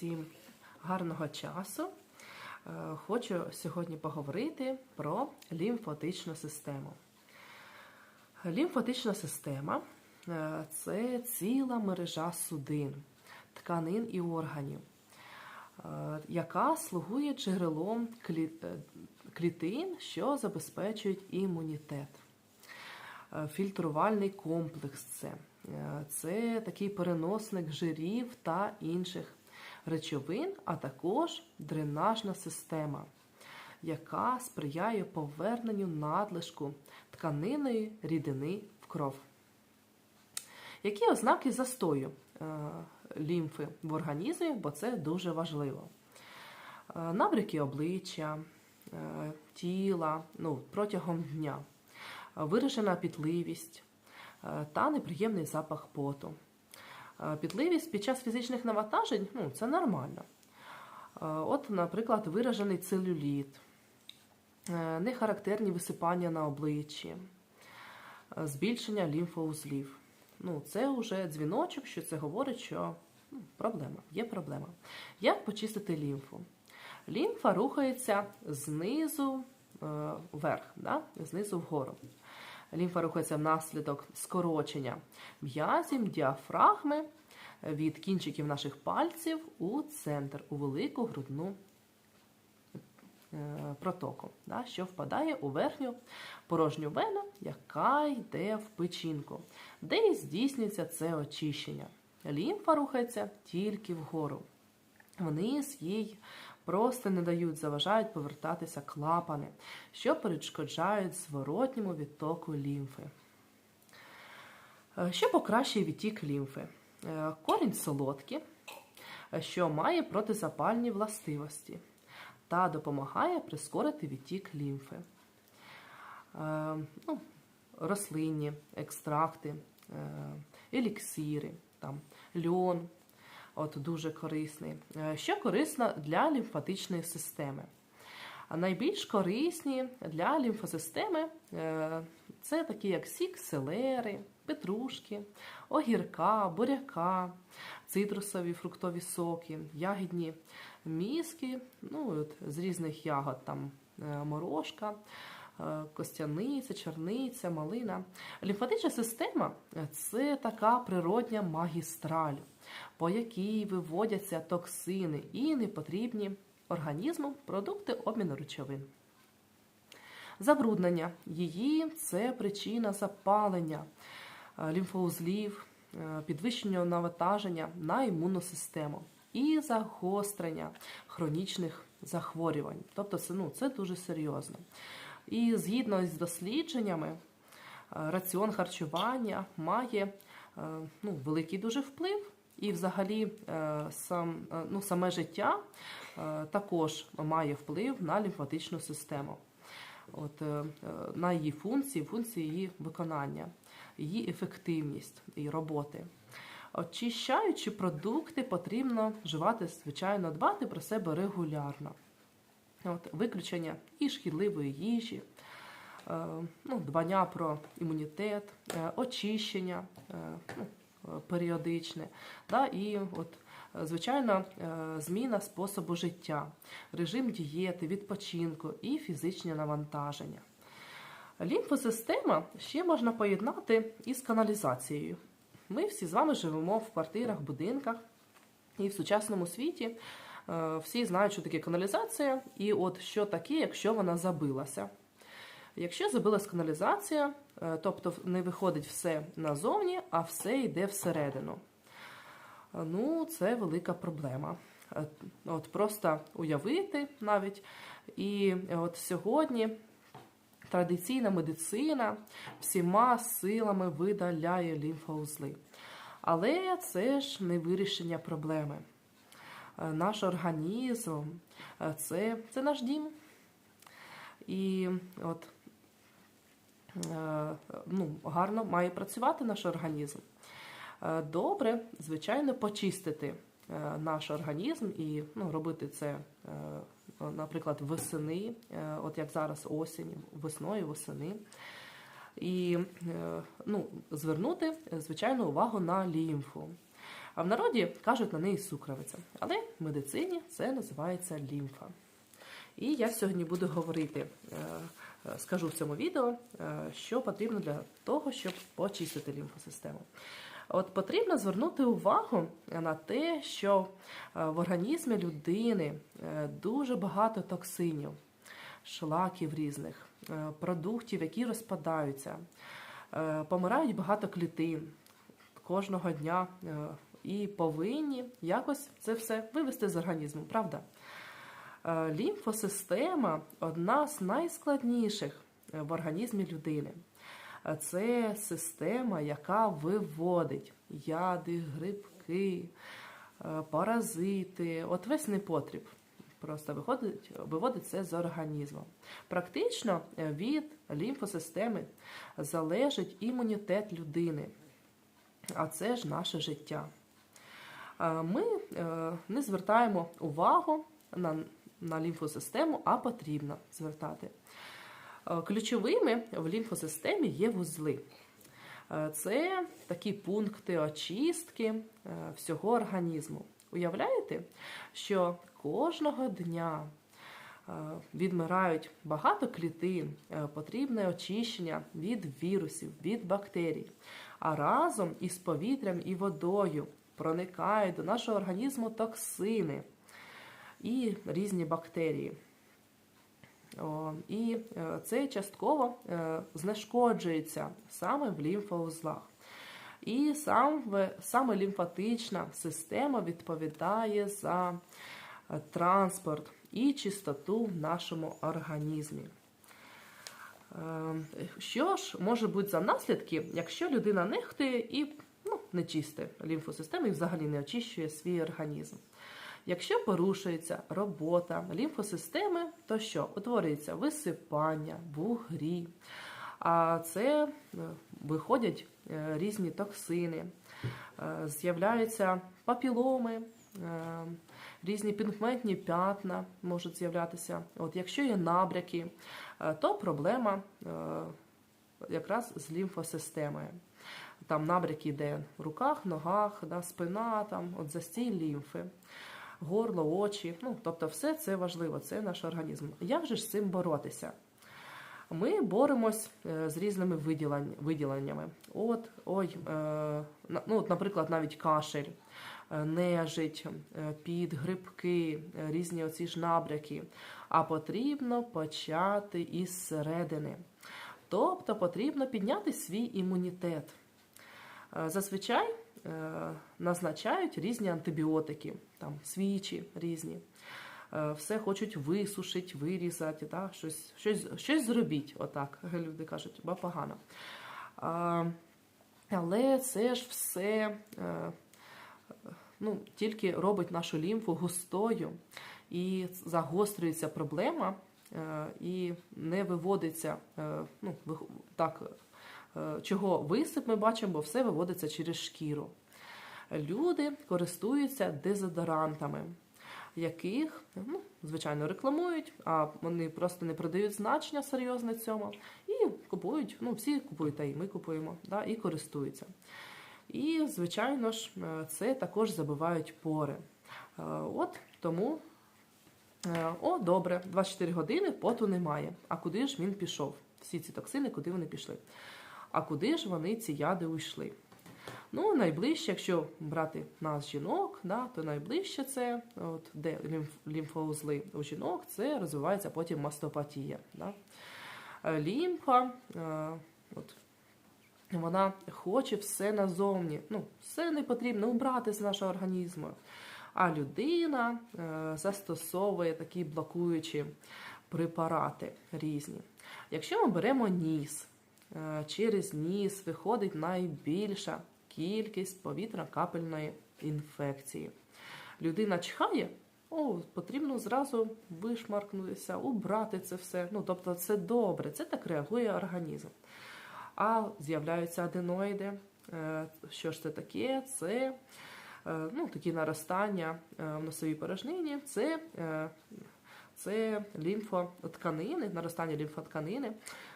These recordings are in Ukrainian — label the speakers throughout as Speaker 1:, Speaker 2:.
Speaker 1: Всім гарного часу. Е, Хочу сьогодні поговорити про лімфотичну систему. Лімфотична система е, це ціла мережа судин, тканин і органів, е, яка слугує джерелом клітин, що забезпечують імунітет. Фільтрувальний комплекс це. Це такий переносник жирів та інших речовин, а також дренажна система, яка сприяє поверненню надлишку тканиної рідини в кров. Які ознаки застою е, лімфи в організмі, бо це дуже важливо. Е, Набряки обличчя, е, тіла ну, протягом дня, виражена пітливість та неприємний запах поту. Е, Пітливість під час фізичних навантажень ну, це нормально. Е, От, наприклад, виражений целюліт, е, нехарактерні висипання на обличчі, збільшення лімфоузлів. Ну, це вже дзвіночок, що це говорить, що ну, проблема, є проблема. Як почистити лімфу? Лімфа рухається знизу вверх, да? знизу вгору. Лімфа рухається внаслідок скорочення м'язів, діафрагми від кінчиків наших пальців у центр, у велику грудну е, протоку, що впадає у верхню порожню вену, яка йде в печінку, де і здійснюється це очищення. Лімфа рухається тільки вгору. Вниз їй просто не дають, заважають повертатися клапани, що перешкоджають зворотньому відтоку лімфи. Е, Що покращує відтік лімфи? Е, Корінь солодкий, що має протизапальні властивості та допомагає прискорити відтік лімфи. Е, Ну, рослинні екстракти, е, еліксири, там, льон, от дуже корисний. Що корисно для лімфатичної системи? Найбільш корисні для лімфосистеми це такі як сік селери, петрушки, огірка, буряка, цитрусові фруктові соки, ягідні мізки, ну, от, з різних ягод, там е, морошка, е, костяниця, чорниця, малина. Лімфатична система це така природня магістраль, по якій виводяться токсини і непотрібні організму продукти обміну речовин. Забруднення її це причина запалення лімфоузлів, е, підвищення навантаження на імунну систему і загострення хронічних захворювань. Тобто це, ну, це дуже серйозно. І згідно з дослідженнями, е, раціон харчування має е, ну, великий дуже вплив. І взагалі е, сам, е, ну, саме життя е, також має вплив на лімфатичну систему, От, е, е, на її функції, функції її виконання, її ефективність і роботи. Очищаючи продукти, потрібно вживати, звичайно, дбати про себе регулярно. От, виключення і шкідливої їжі, е, ну, дбання про імунітет, е, очищення е, ну, періодичне, да, і от, звичайно, зміна способу життя, режим дієти, відпочинку і фізичні навантаження. Лімфосистема ще можна поєднати із каналізацією. Ми всі з вами живемо в квартирах, будинках, і в сучасному світі е, всі знають, що таке каналізація, і от що таке, якщо вона забилася. Якщо забилась каналізація, е, тобто не виходить все назовні, а все йде всередину. Ну, це велика проблема. Е, От просто уявити навіть. І от сьогодні традиційна медицина всіма силами видаляє лімфоузли. Але це ж не вирішення проблеми. Е, Наш організм е, це, це наш дім. І от е, ну, гарно має працювати наш організм. Добре, звичайно, почистити наш організм і ну, робити це, наприклад, весени, е, от як зараз осінь, весною, восени. І е, ну, звернути, звичайно, увагу на лімфу. А в народі кажуть на неї сукровиця. Але в медицині це називається лімфа. І я сьогодні буду говорити, е, скажу в цьому відео, що потрібно для того, щоб почистити лімфосистему. От потрібно звернути увагу на те, що в організмі людини дуже багато токсинів, шлаків різних, продуктів, які розпадаються, помирають багато клітин кожного дня і повинні якось це все вивести з організму, правда? Е, лімфосистема одна з найскладніших е, в організмі людини. Е, це система, яка виводить яди, грибки, паразити, от весь непотріб. Просто виходить, виводить це з організму. Практично від лімфосистеми залежить імунітет людини, а це ж наше життя. Ми не звертаємо увагу на на лімфосистему, а потрібно звертати. Е, ключовими в лімфосистемі є вузли. Е, це такі пункти очистки е, всього організму. Уявляєте, що кожного дня відмирають багато клітин, потрібне очищення від вірусів, від бактерій, а разом із повітрям і водою проникають до нашого організму токсини і різні бактерії. І е, це частково е, знешкоджується саме в лімфоузлах. І сам, саме лімфатична система відповідає за е, транспорт і чистоту в нашому організмі. Що ж може бути за наслідки, якщо людина нехтує і ну, не чистить лімфосистему і взагалі не очищує свій організм? Якщо порушується робота лімфосистеми, то що? Утворюється висипання, бугрі, а це е, виходять е, різні токсини, е, з'являються папіломи, різні пігментні п'ятна можуть з'являтися. От Якщо є набряки, то проблема якраз з лімфосистемою. Там набряки йде в руках, ногах, да, спина, там, от застій лімфи горло, очі. Ну, Тобто, все це важливо, це наш організм. Як же з цим боротися? Ми боремось е, з різними виділеннями. От, ой, е, ну, от, Наприклад, навіть кашель, е, нежить, під, грибки, різні оці ж набряки. А потрібно почати із середини. Тобто потрібно підняти свій імунітет. Зазвичай назначають різні антибіотики, там свічі різні. Е, все хочуть висушити, вирізати, да? щось щось, щось зробіть, отак люди кажуть, бо погано. Але це ж все е, ну, тільки робить нашу лімфу густою і загострюється проблема, і не виводиться ну, так, Е, чого висип ми бачимо, бо все виводиться через шкіру. Люди користуються дезодорантами, яких, ну, звичайно, рекламують, а вони просто не продають значення серйозне цьому. І купують, ну, всі купують, та і ми купуємо, да, і користуються. І, звичайно ж, е, це також забивають пори. Е, от тому, о, добре, 24 години поту немає. А куди ж він пішов? Всі ці токсини, куди вони пішли? А куди ж вони ці яди уйшли? Ну, найближче, якщо брати нас жінок, да, то найближче це, от, де лімфоузли у жінок, це розвивається потім мастопатія. Да. Е, лімфа, е, от, вона хоче все назовні. Ну, Все не потрібно убрати з нашого організму. А людина е, застосовує такі блокуючі препарати різні. Якщо ми беремо ніс, через ніс виходить найбільша кількість повітря-капельної інфекції. Людина чхає, о, потрібно зразу вишмаркнутися, убрати це все. Ну, Тобто це добре, це так реагує організм. А з'являються аденоїди. Е, що ж це таке? Це е, ну, такі наростання в носовій порожнині, це це лімфотканини, наростання лімфотканини,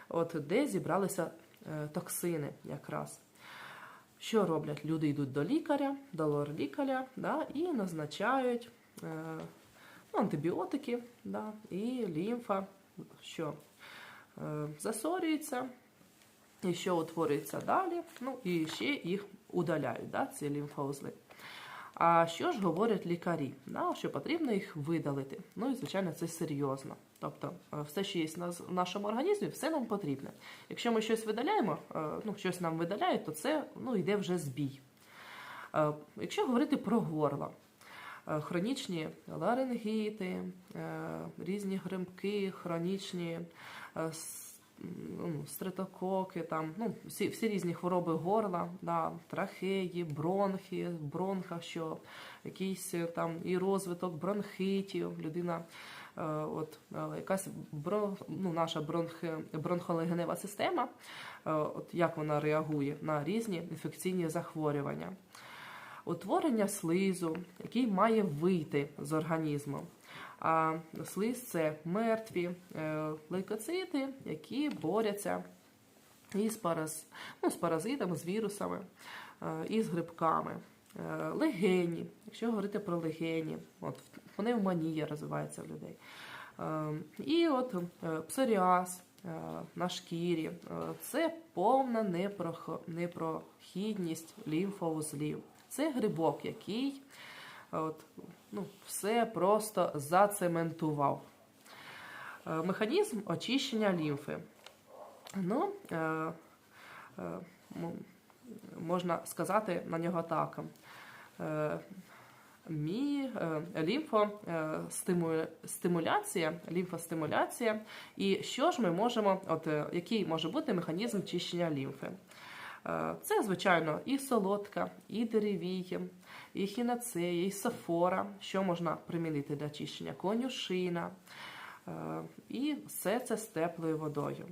Speaker 1: от де зібралися е, токсини якраз. Що роблять? Люди йдуть до лікаря, до лор-лікаря да, і назначають е, ну, антибіотики, да, і лімфа, що е, засорюється, і що утворюється далі, ну і ще їх удаляють, да, ці лімфоузли. А що ж говорять лікарі? Да, що потрібно їх видалити. Ну і звичайно, це серйозно. Тобто, е, все, що є в нашому організмі, все нам потрібне. Якщо ми щось видаляємо, е, ну щось нам видаляють, то це ну, йде вже збій. Е, Якщо говорити про горло, хронічні ларингіти, різні гримки, хронічні ну, стритококи, там, ну, всі, всі різні хвороби горла, да, трахеї, бронхи, бронха, що якийсь е, там і розвиток бронхитів, людина. е, От е, якась бро, ну, наша бронх, бронхолегенева система, е, от як вона реагує на різні інфекційні захворювання утворення слизу, який має вийти з організму. А слиз це мертві е, лейкоцити, які борються із параз... ну, з паразитами, з вірусами, е, і з грибками. Е, Легені, якщо говорити про легені, от пневмонія розвивається в людей. І от псоріаз на шкірі це повна непрох- непрохідність лімфоузлів. Це грибок, який от, ну, все просто зацементував. Е, Механізм очищення лімфи. Ну, е, е, можна сказати на нього так. Е, Мі, е, лімфо, е, стиму- стимуляція, лімфостимуляція. І що ж ми можемо, от е, який може бути механізм чищення лімфи? Е, Це, звичайно, і солодка, і деревій, і хінацея, і софора, що можна примінити для чищення, конюшина. Е, І все це з теплою водою.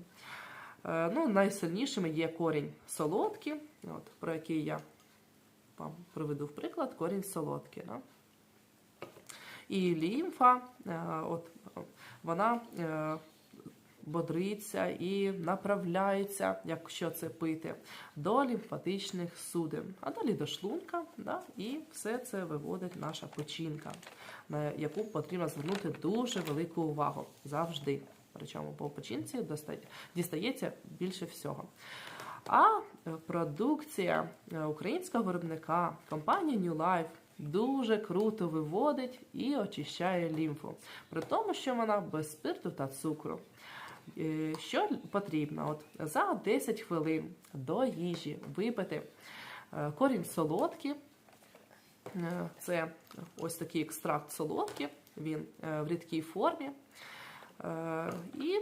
Speaker 1: Е, Ну, найсильнішими є корінь солодкий, от, про який я вам приведу в приклад, корінь солодкий. Да? І лімфа, от, вона бодриться і направляється, якщо це пити, до лімфатичних судин, а далі до шлунка, да? і все це виводить наша печінка, на яку потрібно звернути дуже велику увагу завжди. Причому по печінці дістається більше всього. А продукція е, українського виробника компанії New Life дуже круто виводить і очищає лімфу, при тому, що вона без спирту та цукру. Е, Що потрібно? От за 10 хвилин до їжі випити е, корінь солодкий. Е, Це ось такий екстракт солодкий, він в рідкій формі. І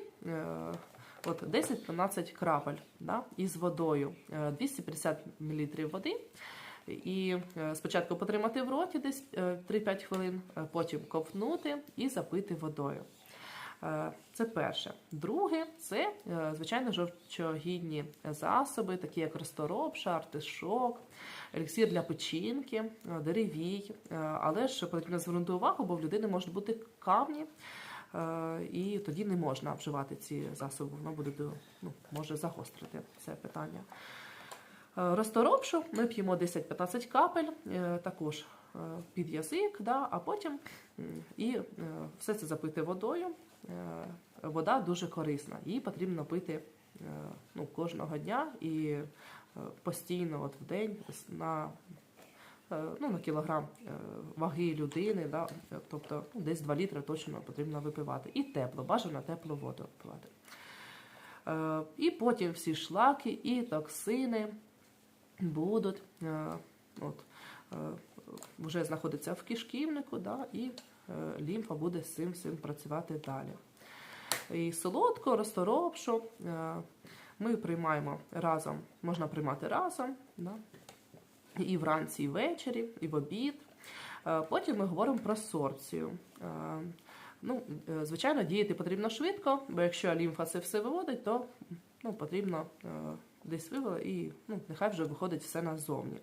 Speaker 1: от 10-15 крапель да, із водою, Е, 250 мл води. І спочатку потримати в роті десь е, 3-5 хвилин, потім ковтнути і запити водою. Е, Це перше. Друге, це, е, звичайно, жовчогідні засоби, такі як розторопша, артишок, еліксир для печінки, е, деревій. Але ж потрібно звернути увагу, бо в людини можуть бути камні, і тоді не можна вживати ці засоби. Воно буде ну, може загострити це питання. Розторопшу ми п'ємо 10-15 капель, також під язик, да, а потім і все це запити водою. Е, Вода дуже корисна, її потрібно пити е, ну, кожного дня і е, постійно от в день на, ну, на кілограм ваги людини, да, тобто ну, десь 2 літри точно потрібно випивати. І тепло, бажано теплу воду пивати. Е, І потім всі шлаки і токсини будуть от, вже знаходиться в кишківнику, да, і лімфа буде з цим всім працювати далі. І солодко, розторопшу е, ми приймаємо разом, можна приймати разом, да, і вранці, і ввечері, і в обід. Е, Потім ми говоримо про сорбцію. Е, Ну, е, звичайно, діяти потрібно швидко, бо якщо лімфа це все виводить, то ну, потрібно е, десь вивела і ну, нехай вже виходить все назовні.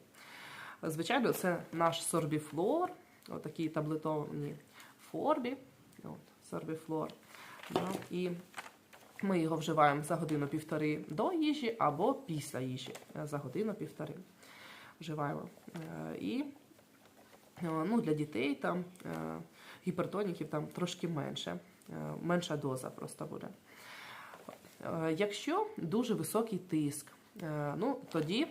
Speaker 1: Звичайно, це наш сорбіфлор, отакій таблетованій формі. От, сорбіфлор. Да, і ми його вживаємо за годину-півтори до їжі або після їжі е, за годину-півтори. вживаємо. Е, І е, ну, для дітей там гіпертоніків там трошки менше, менша доза просто буде. Якщо дуже високий тиск, ну тоді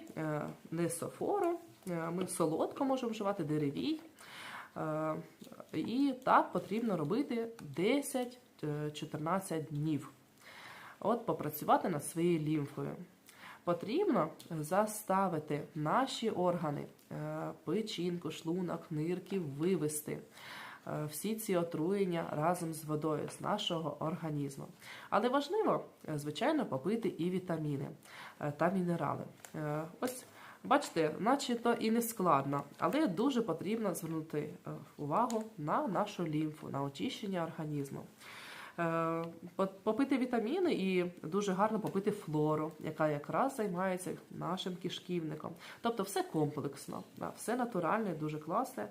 Speaker 1: не софору, ми солодко можемо вживати деревій. Е, І так потрібно робити 10-14 днів. От попрацювати над своєю лімфою. Потрібно заставити наші органи, е, печінку, шлунок, нирки вивести е, всі ці отруєння разом з водою з нашого організму. Але важливо, е, звичайно, попити і вітаміни е, та мінерали. Е, Ось бачите, наче то і не складно, але дуже потрібно звернути е, увагу на нашу лімфу, на очищення організму. Е, Попити вітаміни і дуже гарно попити флору, яка якраз займається нашим кишківником. Тобто все комплексно, все натуральне, дуже класне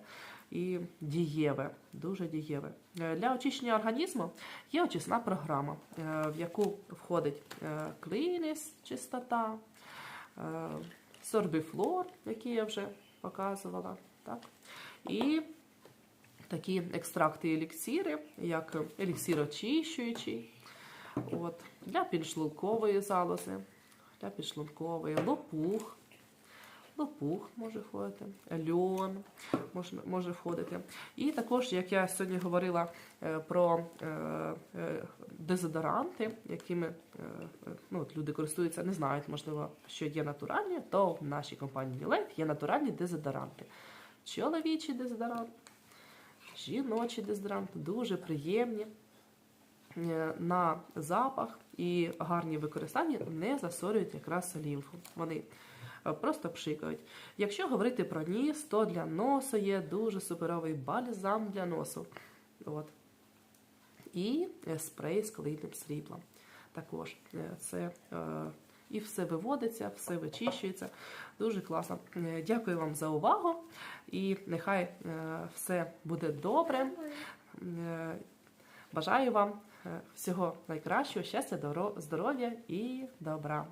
Speaker 1: і дієве, дуже дієве. Е, Для очищення організму є очисна програма, в яку входить клініс, чистота, сорбіфлор, який я вже показувала. Так? І такі екстракти еліксіри, як еліксір очищуючий, от, для підшлункової залози, для підшлункової, лопух. Лопух може входити, льон може, може входити. І також, як я сьогодні говорила е, про е, е, дезодоранти, якими ну, от люди користуються, не знають, можливо, що є натуральні, то в нашій компанії Life є натуральні дезодоранти. Чоловічий дезодорант, жіночий дезодорант, дуже приємні на запах і гарні використання не засорюють якраз лімфу. Вони просто пшикають. Якщо говорити про ніс, то для носу є дуже суперовий бальзам для носу. От. І е, спрей з клейним сріблом. Також е, це е, і все виводиться, все вичищується. Дуже класно. Е, Дякую вам за увагу. І нехай е, все буде добре. Е, Бажаю вам е, всього найкращого, щастя, здоров'я і добра.